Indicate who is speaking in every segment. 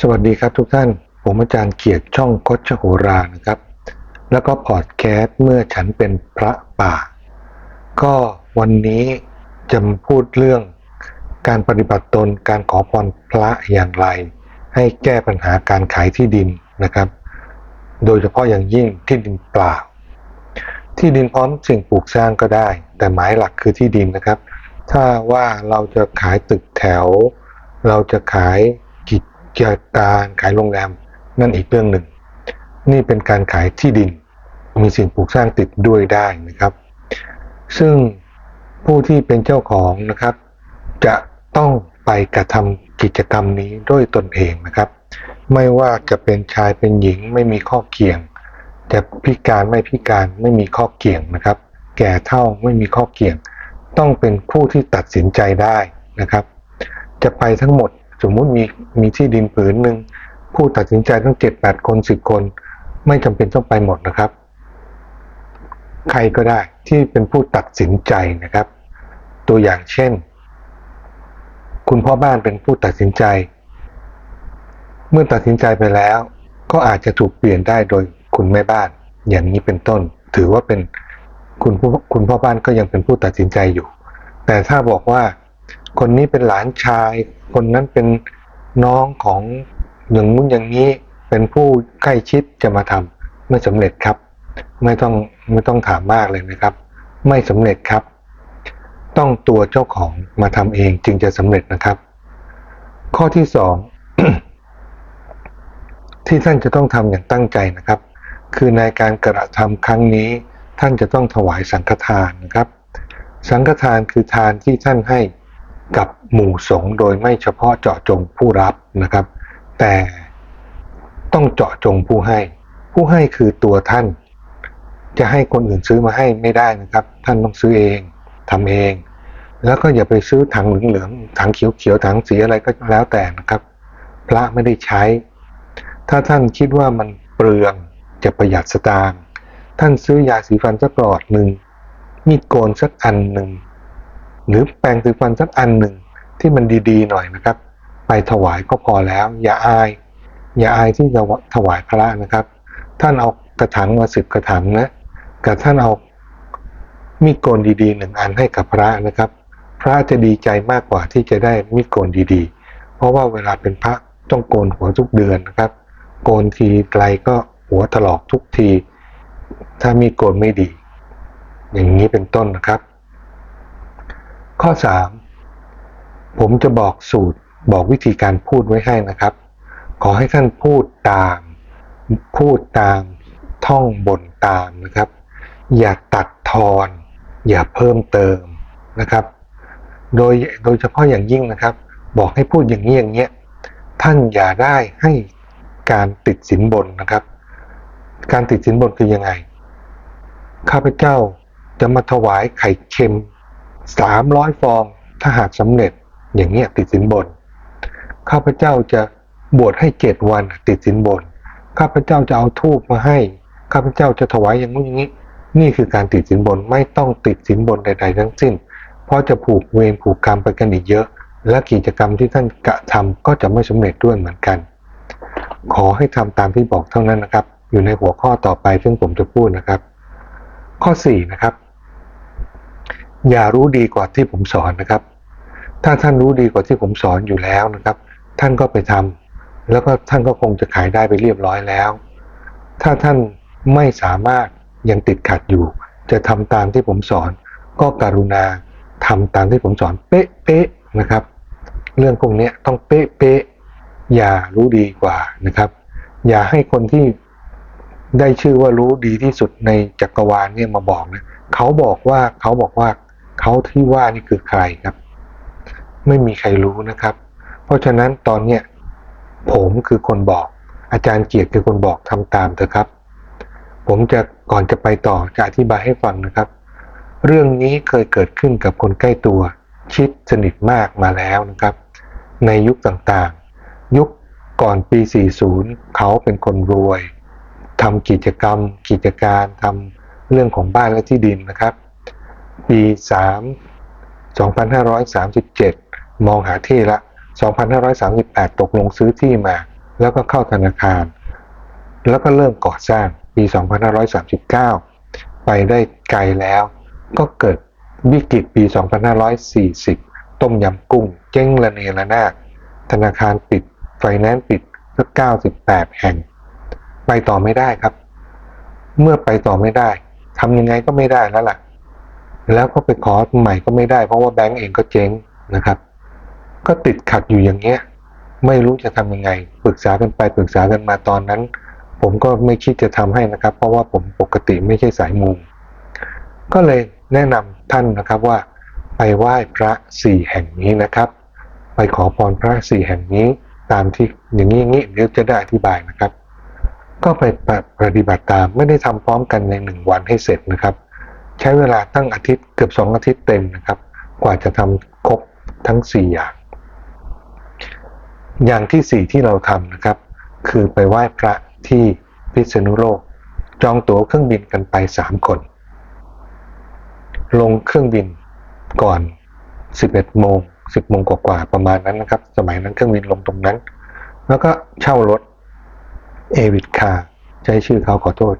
Speaker 1: สวัสดีครับทุกท่าน ผมอาจารย์เกียรติช่องคดชโหรานะครับ แล้วก็พอดแคสต์เมื่อฉันเป็นพระป่า ก็วันนี้จะพูดเรื่องการปฏิบัติตนการขอพรพระอย่างไร ให้แก้ปัญหาการขายที่ดินนะครับ โดยเฉพาะอย่างยิ่งที่ดินเปล่า ที่ดินพร้อมสิ่งปลูกสร้างก็ได้ แต่หมายหลักคือที่ดินนะครับ ถ้าว่าเราจะขายตึกแถว เราจะขาย กิจการขายโรงแรมนั่นอีกเรื่องหนึ่ง นี่เป็นการขายที่ดิน มีสิ่งปลูกสร้างติดด้วยได้นะครับ ซึ่งผู้ที่เป็นเจ้าของนะครับ จะต้องไปกระทำกิจกรรมนี้ด้วยตนเองนะครับ ไม่ว่าจะเป็นชายเป็นหญิงไม่มีข้อเกี่ยงจะพิการไม่พิการไม่มีข้อเกี่ยงนะครับ แก่เท่าไม่มีข้อเกี่ยง ต้องเป็นผู้ที่ตัดสินใจได้นะครับ จะไปทั้งหมด สมมุติมีมีที่ดินผืนหนึ่งผู้ตัดสินใจทั้งเจ็ดแปดคนสิบคน ไม่จำเป็นต้องไปหมดนะครับ ใครก็ได้ที่เป็นผู้ตัดสินใจนะครับ ตัวอย่างเช่น คุณพ่อบ้านเป็นผู้ตัดสินใจ เมื่อตัดสินใจไปแล้ว ก็อาจจะถูกเปลี่ยนได้โดยคุณแม่บ้าน อย่างนี้เป็นต้น ถือว่าเป็นคุณผู้คุณพ่อบ้านก็ยังเป็นผู้ตัดสินใจอยู่ แต่ถ้าบอกว่า คนนี้เป็นหลานชาย คนนั้นเป็นน้องของอย่างนู้นอย่างนี้เป็นผู้ใกล้ชิดจะมาทำไม่สำเร็จครับ ไม่ต้องไม่ต้องถามมากเลยนะครับ ไม่สำเร็จครับ ต้องตัวเจ้าของมาทำเองจึงจะสำเร็จนะครับ ข้อที่สองที่ท่านจะต้องทำอย่างตั้งใจนะครับ คือในการกระทำครั้งนี้ ท่านจะต้องถวายสังฆทานนะครับ สังฆทานคือทานที่ท่านให้ กับหมู่สงฆ์โดยไม่เฉพาะเจาะจงผู้รับนะครับ แต่ต้องเจาะจงผู้ให้ ผู้ให้คือตัวท่าน จะให้คนอื่นซื้อมาให้ไม่ได้นะครับ ท่านต้องซื้อเองทำเอง แล้วก็อย่าไปซื้อถังเหลืองๆถังเขียวๆถังสีอะไรก็แล้วแต่นะครับ พระไม่ได้ใช้ ถ้าท่านคิดว่ามันเปลืองจะประหยัดสตางค์ท่านซื้อยาสีฟันสักหลอดหนึ่งมีดโกนสักอันหนึ่ง หรือแปรงสีฟันสักอันหนึ่งที่มันดีๆหน่อยนะครับ ไปถวายก็พอแล้ว อย่าอาย อย่าอายที่จะถวายพระนะครับ ท่านเอากระถางมาสิบกระถางนะกับท่านเอามีดโกนดีๆหนึ่งอันให้กับพระนะครับ พระจะดีใจมากกว่าที่จะได้มีดโกนดีๆ เพราะว่าเวลาเป็นพระต้องโกนหัวทุกเดือนนะครับ โกนทีไกลก็หัวถลอกทุกที ถ้ามีดโกนไม่ดี อย่างนี้เป็นต้นนะครับ ข้อ 3 ผมจะบอกสูตรบอกวิธีการพูดไว้ให้นะครับ ขอให้ท่านพูดตาม พูดตามท่องบนตามนะครับ อย่าตัดทอน อย่าเพิ่มเติมนะครับ โดยโดยเฉพาะอย่างยิ่งนะครับ บอกให้พูดอย่างนี้อย่างเงี้ยท่านอย่าได้ให้การติดสินบนนะครับ การติดสินบนคือยังไง ข้าพเจ้าจะมาถวายไข่เค็ม สามร้อยฟอง ถ้าหากสำเร็จอย่างเงี้ยติดสินบน ข้าพเจ้าจะบวชให้เจ็ดวันติดสินบน ข้าพเจ้าจะเอาทูบมาให้ ข้าพเจ้าจะถวายอย่างนู้นอย่างนี้ นี่คือการติดสินบนไม่ต้องติดสินบนใด ๆ ทั้งสิ้น เพราะจะผูกเวรผูกกรรมไปกันอีกเยอะ และกิจกรรมที่ท่านกระทำก็จะไม่สำเร็จด้วยเหมือนกัน ขอให้ทำตามที่บอกเท่านั้นนะครับ อยู่ในหัวข้อต่อไปซึ่งผมจะพูดนะครับ ข้อ4นะครับ อย่ารู้ดีกว่าที่ผมสอนนะครับ ถ้าท่านรู้ดีกว่าที่ผมสอนอยู่แล้วนะครับ ท่านก็ไปทำแล้วก็ท่านก็คงจะขายได้ไปเรียบร้อยแล้ว ถ้าท่านไม่สามารถยังติดขัดอยู่ จะทำตามที่ผมสอน ก็กรุณาทำตามที่ผมสอนเป๊ะๆนะครับ เรื่องพวกนี้ต้องเป๊ะๆอย่ารู้ดีกว่านะครับ อย่าให้คนที่ได้ชื่อว่ารู้ดีที่สุดในจักรวาลเนี่ยมาบอกนะเขาบอกว่าเขาบอกว่า เขาที่ว่านี่คือใครครับ ไม่มีใครรู้นะครับ เพราะฉะนั้นตอนเนี้ยผมคือคนบอก อาจารย์เกียรติคือคนบอกทำตามเถอะครับ ผมจะก่อนจะไปต่อจะอธิบายให้ฟังนะครับ เรื่องนี้เคยเกิดขึ้นกับคนใกล้ตัว ชิดสนิทมากมาแล้วนะครับ ในยุคต่างๆ ยุคก่อนปี 40 เขาเป็นคนรวยทำกิจกรรม กิจการทำเรื่องของบ้านและที่ดินนะครับ ปี3 2537มองหาที่ละ 2538 ตกลงซื้อที่มา แล้วก็เข้าธนาคาร แล้วก็เริ่มก่อสร้างปี 2539 ไปได้ไกลแล้ว ก็เกิดวิกฤตปี 2540 ต้มยำกุ้ง เจ๊งระเนระนาดธนาคารปิด ไฟแนนซ์ปิดก็98 แห่ง ไปต่อไม่ได้ครับ เมื่อไปต่อไม่ได้ทำยังไงก็ไม่ได้แล้วล่ะ แล้วก็ไปขอใหม่ก็ไม่ได้ เพราะว่าแบงก์เองก็เจ๊งนะครับ ก็ติดขัดอยู่อย่างเงี้ย ไม่รู้จะทำยังไง ปรึกษากันไปปรึกษากันมาตอนนั้น ผมก็ไม่คิดจะทำให้นะครับ เพราะว่าผมปกติไม่ใช่สายมูก็เลยแนะนำท่านนะครับว่า ไปไหว้พระสี่แห่งนี้นะครับ ไปขอพรพระสี่แห่งนี้ตามที่อย่างนี้ย่างนี้เดี๋ยวจะได้อธิบายนะครับ ก็ไปปฏิบัติตามไม่ได้ทำพร้อมกันในหนึ่งวันให้เสร็จนะครับ ใช้เวลาตั้งอาทิตย์เกือบสองอาทิตย์เต็มนะครับ กว่าจะทำครบทั้งสี่อย่าง อย่างที่สี่ที่เราทำนะครับ คือไปไหว้พระที่พิษณุโลก จองตั๋วเครื่องบินกันไปสามคน ลงเครื่องบินก่อน 11 โมง 10 โมงกว่าๆประมาณนั้นนะครับ สมัยนั้นเครื่องบินลงตรงนั้น แล้วก็เช่ารถเอวิดคาใช้ชื่อเขาขอโทษ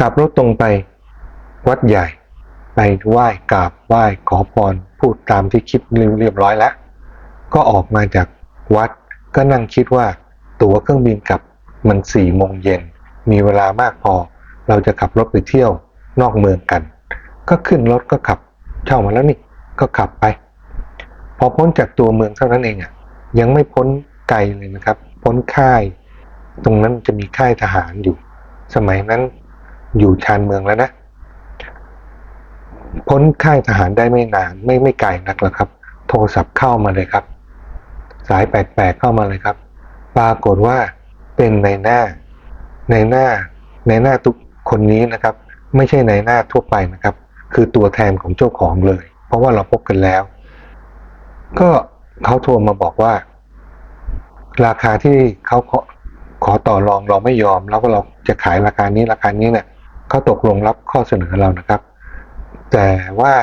Speaker 1: ขับรถตรงไป วัดใหญ่ ไปไหว้กราบไหว้ขอพรพูดตามที่คิดเรียบร้อยแล้ว ก็ออกมาจากวัดก็นั่งคิดว่า ตั๋วเครื่องบินกลับมันสี่โมงเย็น มีเวลามากพอ เราจะขับรถไปเที่ยวนอกเมืองกัน ก็ขึ้นรถก็ขับเช่ามาแล้วนี่ก็ขับไป พอพ้นจากตัวเมืองเท่านั้นเองอะยังไม่พ้นไกลเลยนะครับ พ้นค่าย ตรงนั้นจะมีค่ายทหารอยู่ สมัยนั้น อยู่ชานเมืองแล้วนะ พ้นค่ายทหารได้ไม่นาน ไม่ไม่ไกลนักแล้วครับ โทรศัพท์เข้ามาเลยครับ สายแปลกๆเข้ามาเลยครับ ปรากฏว่าเป็นในหน้า ในหน้า ในหน้าทุกคนนี้นะครับ ไม่ใช่ในหน้าทั่วไปนะครับ คือตัวแทนของเจ้าของเลย เพราะว่าเราพบกันแล้ว ก็เขาโทรมาบอกว่า ราคาที่เขาขอขอต่อรองเราไม่ยอม แล้วก็เราจะขายราคานี้ราคานี้เนี่ย เขาตกลงรับข้อเสนอเรานะครับ แต่ว่า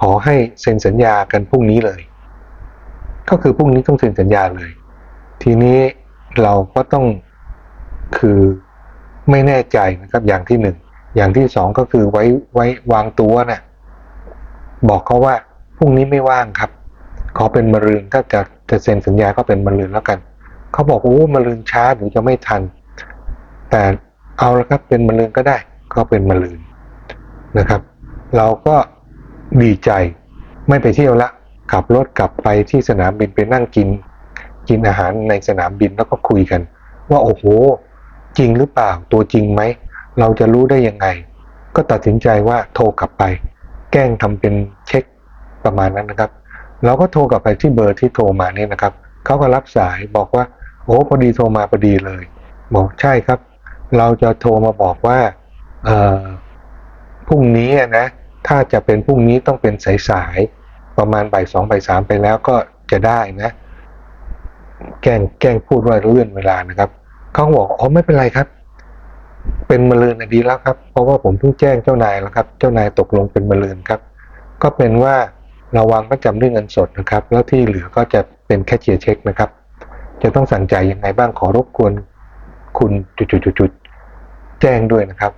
Speaker 1: ขอให้เซ็นสัญญากันพรุ่งนี้เลย ก็คือพรุ่งนี้ต้องเซ็นสัญญาเลย ทีนี้เราก็ต้องคือไม่แน่ใจนะครับอย่างที่หนึ่งอย่างที่สองก็คือไว้ไว้วางตัวนะ่ะบอกเขาว่าพรุ่งนี้ไม่ว่างครับ ขอเป็นมะรืนถ้าจะจะเซ็นสัญญาก็เป็นมะรืนแล้วกันเขาบอกโอ้มะรืนช้าหรือจะไม่ทัน แต่เอาละครับเป็นมะรืนก็ได้ ก็เป็นมะรืนนะครับ เราก็ดีใจไม่ไปเที่ยวละขับรถกลับไปที่สนามบินไปนั่งกิน กินอาหารในสนามบินแล้วก็คุยกัน ว่าโอ้โห จริงหรือเปล่าตัวจริงไหม เราจะรู้ได้ยังไง ก็ตัดสินใจว่าโทรกลับไป แกล้งทำเป็นเช็คประมาณนั้นนะครับ เราก็โทรกลับไปที่เบอร์ที่โทรมานี่นะครับเขาก็รับสายบอกว่า โอ้พอดีโทรมาพอดีเลย บอกใช่ครับ เราจะโทรมาบอกว่า พรุ่งนี้นะ ถ้าจะเป็นพรุ่งนี้ต้องเป็นสายๆ ประมาณบ่ายสองบ่ายสามไปแล้วก็จะได้นะ แกล้งแกล้งพูดว่าเลื่อนเวลานะครับเขาบอกอ๋อไม่เป็นไรครับ เป็นมะรืนดีแล้วครับ เพราะว่าผมเพิ่งแจ้งเจ้านายแล้วครับ เจ้านายตกลงเป็นมะรืนครับ ก็เป็นว่าเราวางประจำด้วยเงินสดนะครับ แล้วที่เหลือก็จะเป็นแค่เชียร์เช็คนะครับ จะต้องสั่งจ่ายยังไงบ้างขอรบกวนคุณจุดๆๆแจ้งด้วยนะครับ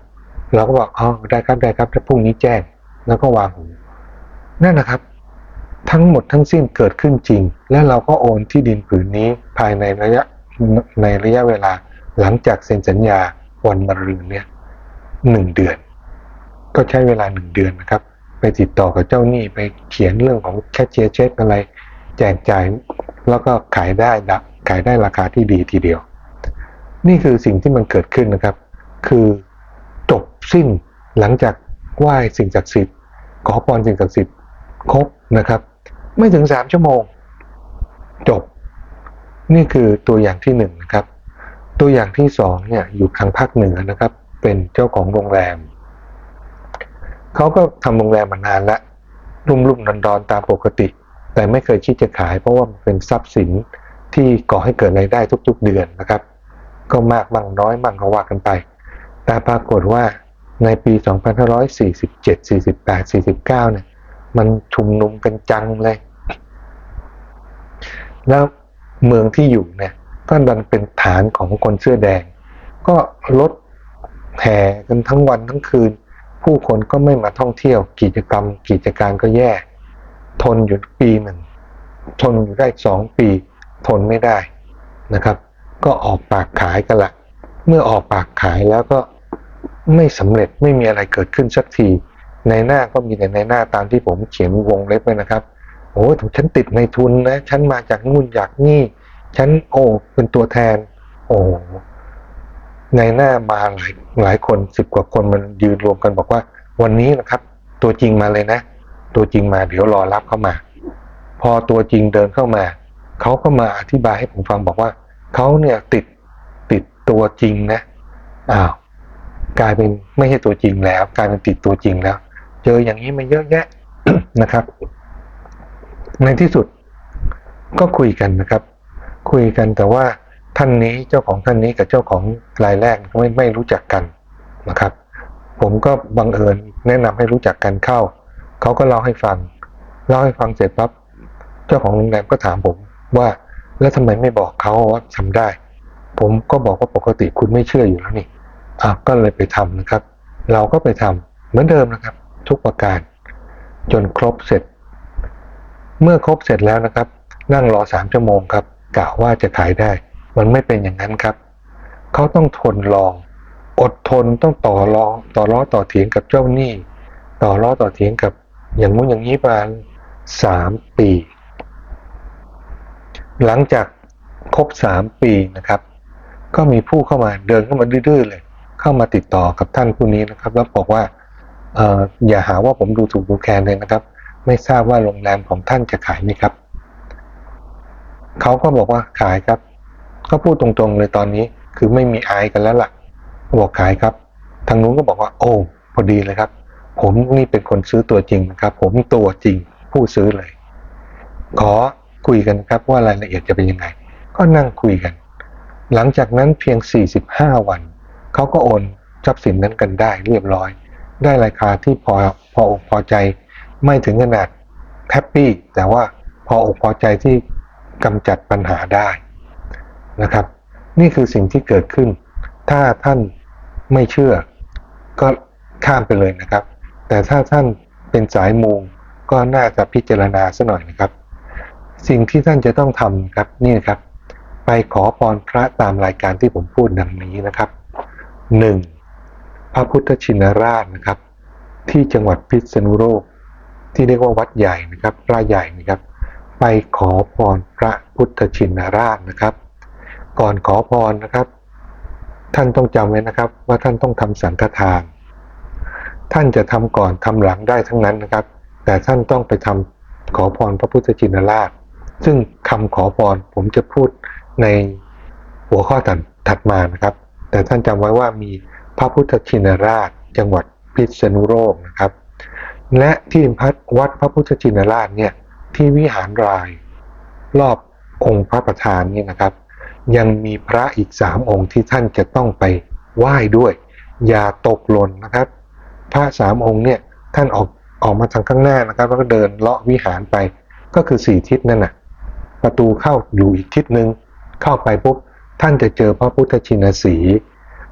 Speaker 1: เราก็บอกอ๋อได้ครับได้ครับถ้าพรุ่งนี้แจ้งแล้วก็วางหูนั่นนะครับ ทั้งหมดทั้งสิ้นเกิดขึ้นจริง และเราก็โอนที่ดินผืนนี้ภายในระยะในระยะเวลาหลังจากเซ็นสัญญาวันมะรืนเนี่ยหนึ่งเดือน ก็ใช้เวลาหนึ่งเดือนนะครับ ไปติดต่อกับเจ้าหนี้ไปเขียนเรื่องของแคชเชียร์เช็คอะไร แจกจ่ายแล้วก็ขายได้ดะขายได้ราคาที่ดีทีเดียว นี่คือสิ่งที่มันเกิดขึ้นนะครับ คือ สิ้นหลังจากไหว้สิ่งศักดิ์สิทธิ์ขอพรสิ่งศักดิ์สิทธิ์ครบนะครับ ไม่ถึงสามชั่วโมง จบ นี่คือตัวอย่างที่หนึ่งนะครับ ตัวอย่างที่สองเนี่ยอยู่ทางภาคเหนือนะครับ เป็นเจ้าของโรงแรมเขาก็ทำโรงแรมมานานละรุ่มรุ่มดอนดอนๆตามปกติ แต่ไม่เคยคิดจะขาย เพราะว่ามันเป็นทรัพย์สินที่ก่อให้เกิดรายได้ทุกๆเดือนนะครับ ก็มากบ้างน้อยบ้างก็ว่ากันไป แต่ปรากฏว่า ในปี 2547 48 49เนี่ยมันชุมนุมกันจังเลย แล้วเมืองที่อยู่เนี่ยก็ดันเป็นฐานของคนเสื้อแดง ก็รถแห่กันทั้งวันทั้งคืน ผู้คนก็ไม่มาท่องเที่ยว กิจกรรม กิจการก็แย่ ทนอยู่ปีหนึ่ง ทนอยู่ได้สองปี ทนไม่ได้นะครับ ก็ออกปากขายกันละ เมื่อออกปากขายแล้วก็ ไม่สำเร็จไม่มีอะไรเกิดขึ้นสักที ในหน้าก็มีแต่ในหน้าตามที่ผมเขียนวงเล็บไว้นะครับโอ้ถูกฉันติดในทุนนะ ฉันมาจากนู่นจากนี่ ฉันโอ้เป็นตัวแทน โอ้ในหน้ามาหลายหลายคนสิบกว่าคนมันยืนรวมกันบอกว่า วันนี้นะครับ ตัวจริงมาเลยนะ ตัวจริงมาเดี๋ยวรอรับเข้ามา พอตัวจริงเดินเข้ามาเขาก็มาอธิบายให้ผมฟังบอกว่าเขาเนี่ยติดติดตัวจริงนะอ้าว กลายเป็นไม่ใช่ตัวจริงแล้ว กลายเป็นติดตัวจริงแล้ว เจออย่างนี้มาเยอะแยะนะครับ ในที่สุดก็คุยกันนะครับ คุยกันแต่ว่าท่านนี้เจ้าของท่านนี้กับเจ้าของรายแรกไม่ไม่รู้จักกันนะครับ ผมก็บังเอิญแนะนำให้รู้จักกันเข้าเขาก็เล่าให้ฟังเล่าให้ฟังเสร็จปั๊บเจ้าของโรงแรมก็ถามผมว่าแล้วทำไมไม่บอกเขาว่าทำได้ ผมก็บอกว่าปกติคุณไม่เชื่ออยู่แล้วนี่ อะก็เลยไปทำนะครับ เราก็ไปทำเหมือนเดิมนะครับ ทุกประการ จนครบเสร็จ เมื่อครบเสร็จแล้วนะครับ นั่งรอสามชั่วโมงครับกะว่าจะขายได้ มันไม่เป็นอย่างนั้นครับ เขาต้องทนรอง อดทนต้องต่อรองต่อล้อต่อเถียงกับเจ้าหนี้ ต่อล้อต่อเถียงกับอย่างงู้นอย่างนี้ประมาณสามปี หลังจากครบสามปีนะครับ ก็มีผู้เข้ามาเดินเข้ามาดื้อๆเลย เข้ามาติดต่อกับท่านผู้นี้นะครับแล้วบอกว่าเอออย่าหาว่าผมดูถูกดูแคลนเลยนะครับ ไม่ทราบว่าโรงแรมของท่านจะขายไหมครับเขาก็บอกว่าขายครับ ก็พูดตรงๆเลยตอนนี้คือไม่มีอายกันแล้วล่ะบอกขายครับ ทางนู้นก็บอกว่า โอ้พอดีเลยครับ ผมนี่เป็นคนซื้อตัวจริงนะครับ ผมตัวจริงผู้ซื้อเลย ขอคุยกันครับว่ารายละเอียดจะเป็นยังไง ก็นั่งคุยกัน หลังจากนั้นเพียง 45 วัน เขาก็โอนทรัพย์สินนั้นกันได้เรียบร้อย ได้ราคาที่พอพออกพอใจ ไม่ถึงขนาดแฮปปี้แต่ว่าพออกพอใจที่กำจัดปัญหาได้นะครับ นี่คือสิ่งที่เกิดขึ้น ถ้าท่านไม่เชื่อ ก็ข้ามไปเลยนะครับ แต่ถ้าท่านเป็นสายมูก็น่าจะพิจารณาซะหน่อยนะครับ สิ่งที่ท่านจะต้องทำครับนี่นะครับ ไปขอพรพระตามรายการที่ผมพูดดังนี้นะครับ หนึ่งพระพุทธชินราชนะครับ ที่จังหวัดพิษณุโลกที่เรียกว่าวัดใหญ่นะครับพระใหญ่นะครับ ไปขอพรพระพุทธชินราชนะครับ ก่อนขอพรนะครับ ท่านต้องจำไว้นะครับ ว่าท่านต้องทำสังฆทาน ท่านจะทำก่อนทำหลังได้ทั้งนั้นนะครับ แต่ท่านต้องไปทำขอพรพระพุทธชินราช ซึ่งคำขอพรผมจะพูดในหัวข้อถัดมานะครับ แต่ท่านจำไว้ว่ามีพระพุทธชินราช จังหวัดพิษณุโลกนะครับ และที่พัดวัดพระพุทธชินราชเนี่ยที่วิหารราย รอบองค์พระประธานนี่นะครับ ยังมีพระอีกสามองค์ที่ท่านจะต้องไปไหว้ด้วย อย่าตกหล่นนะครับ พระสามองค์เนี่ยท่านออกออกมาทางข้างหน้านะครับ แล้วก็เดินเลาะวิหารไปก็คือสี่ทิศนั่นน่ะประตูเข้าอยู่อีกทิศหนึ่งเข้าไปปุ๊บ ท่านจะเจอพระพุทธชินสี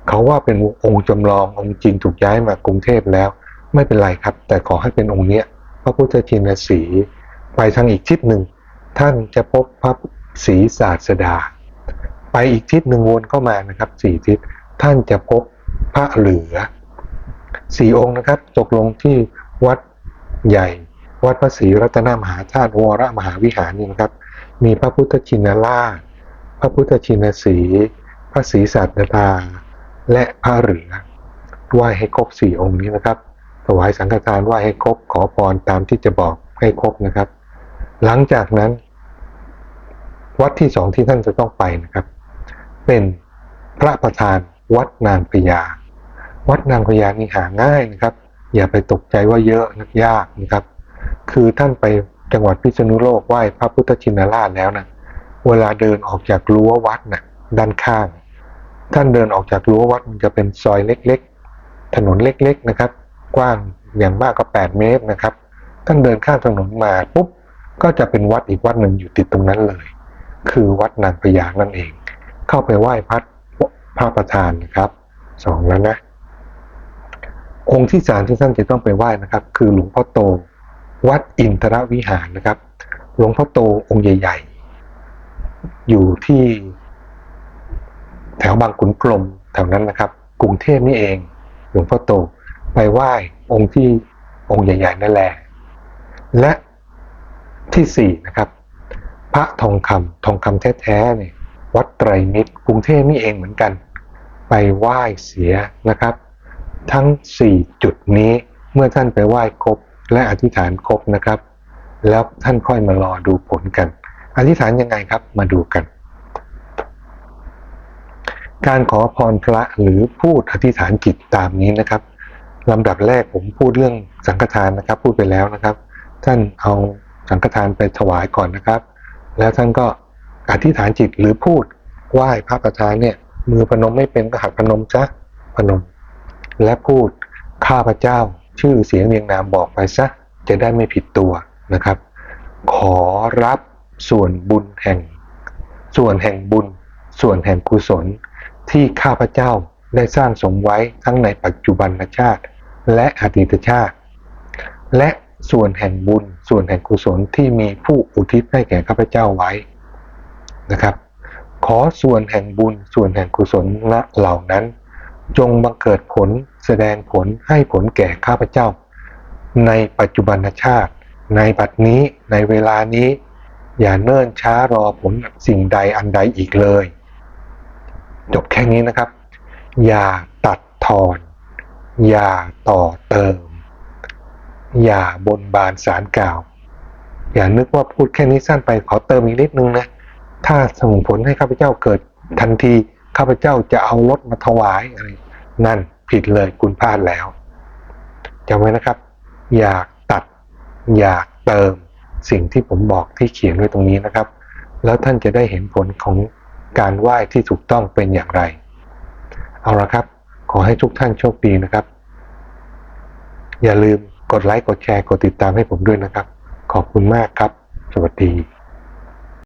Speaker 1: เขาว่าเป็นองค์จำลององค์จริงถูกย้ายมากรุงเทพแล้ว ไม่เป็นไรครับ แต่ขอให้เป็นองค์เนี้ยพระพุทธชินสีไปทางอีกทิศหนึ่ง ท่านจะพบพระศรีศาสดา ไปอีกทิศหนึ่งวนเข้ามานะครับสี่ทิศท่านจะพบพระเหลือสี่องค์นะครับตกลงที่วัดใหญ่ วัดพระศรีรัตนมหาธาตุวรมหาวิหารนี่นะครับ มีพระพุทธชินราช พระพุทธชินสีพระศรีสัตดาและพระเหลือไหว้ให้ครบสี่องค์นี้นะครับ ถวายสังฆทานไหว้ให้ครบขอพรตามที่จะบอกให้ครบนะครับ หลังจากนั้น วัดที่สองที่ท่านจะต้องไปนะครับ เป็นพระประธานวัดนางพญาวัดนางพญานี่หาง่ายนะครับ อย่าไปตกใจว่าเยอะนักยากนะครับ คือท่านไปจังหวัดพิษณุโลกไหว้พระพุทธชินราชแล้วนะ เวลาเดินออกจากรั้ววัดนะ่ะด้านข้าง ท่านเดินออกจากรั้ววัดมันจะเป็นซอยเล็กๆ ถนนเล็กๆนะครับ กว้างอย่างมากก็ 8 เมตรนะครับ ท่านเดินข้ามถนนมาปุ๊บก็จะเป็นวัดอีกวัดหนึ่งอยู่ติดตรงนั้นเลย คือวัดนางพญานั่นเอง เข้าไปไหว้พระพระประธานนะครับสองแล้วนะ องค์ที่สามที่ท่านจะต้องไปไหว้นะครับ คือหลวงพ่อโต วัดอินทรวิหารนะครับ หลวงพ่อโตองค์ใหญ่ๆ อยู่ที่แถวบางขุนกลมแถวนั้นนะครับ กรุงเทพนี่เองหลวงพ่อโตไปไหว้องค์ที่องค์ใหญ่ๆนั่นแหละและที่สี่นะครับ พระทองคำทองคำแท้ๆเนี่ยวัดไตรมิตรกรุงเทพนี่เองเหมือนกัน ไปไหว้เสียนะครับ ทั้ง4จุดนี้เมื่อท่านไปไหว้ครบและอธิษฐานครบนะครับ แล้วท่านค่อยมารอดูผลกัน อธิษฐานยังไงครับมาดูกัน การขอพรพระหรือพูดอธิษฐานจิตตามนี้นะครับลำดับแรกผมพูดเรื่องสังฆทานนะครับ พูดไปแล้วนะครับ ท่านเอาสังฆทานไปถวายก่อนนะครับ แล้วท่านก็อธิษฐานจิตหรือพูดไหว้พระประธานเนี่ย มือพนมไม่เป็นก็หัดพนมซะพนม และพูดข้าพเจ้าชื่อเสียงเรียงนามบอกไปซะจะได้ไม่ผิดตัวนะครับ ขอรับ ส่วนบุญแห่ง ส่วนแห่งบุญ ส่วนแห่งกุศล ที่ข้าพเจ้าได้สร้างสมไว้ทั้งในปัจจุบันชาติ และอดีตชาติ และส่วนแห่งบุญ ส่วนแห่งกุศลที่มีผู้อุทิศให้แก่ข้าพเจ้าไว้นะครับ ขอส่วนแห่งบุญ ส่วนแห่งกุศลละเหล่านั้น จงบังเกิดผลแสดงผลให้ผลแก่ข้าพเจ้า ในปัจจุบันชาติ ในบัดนี้ในเวลานี้ อย่าเนิ่นช้ารอผลสิ่งใดอันใดอีกเลย จบแค่นี้นะครับ อย่าตัดทอน อย่าต่อเติม อย่าบนบานสารกล่าว อย่านึกว่าพูดแค่นี้สั้นไปขอเติมอีกนิดนึงนะ ถ้าส่งผลให้ข้าพเจ้าเกิดทันทีข้าพเจ้าจะเอารถมาถวายอะไรนั่นผิดเลยคุณพลาดแล้วจำไว้นะครับ อยากตัด อยากเติม สิ่งที่ผมบอกที่เขียนไว้ตรงนี้นะครับ แล้วท่านจะได้เห็นผลของการไหว้ที่ถูกต้องเป็นอย่างไร เอาละครับ ขอให้ทุกท่านโชคดีนะครับ อย่าลืมกดไลค์กดแชร์กดติดตามให้ผมด้วยนะครับ ขอบคุณมากครับ สวัสดี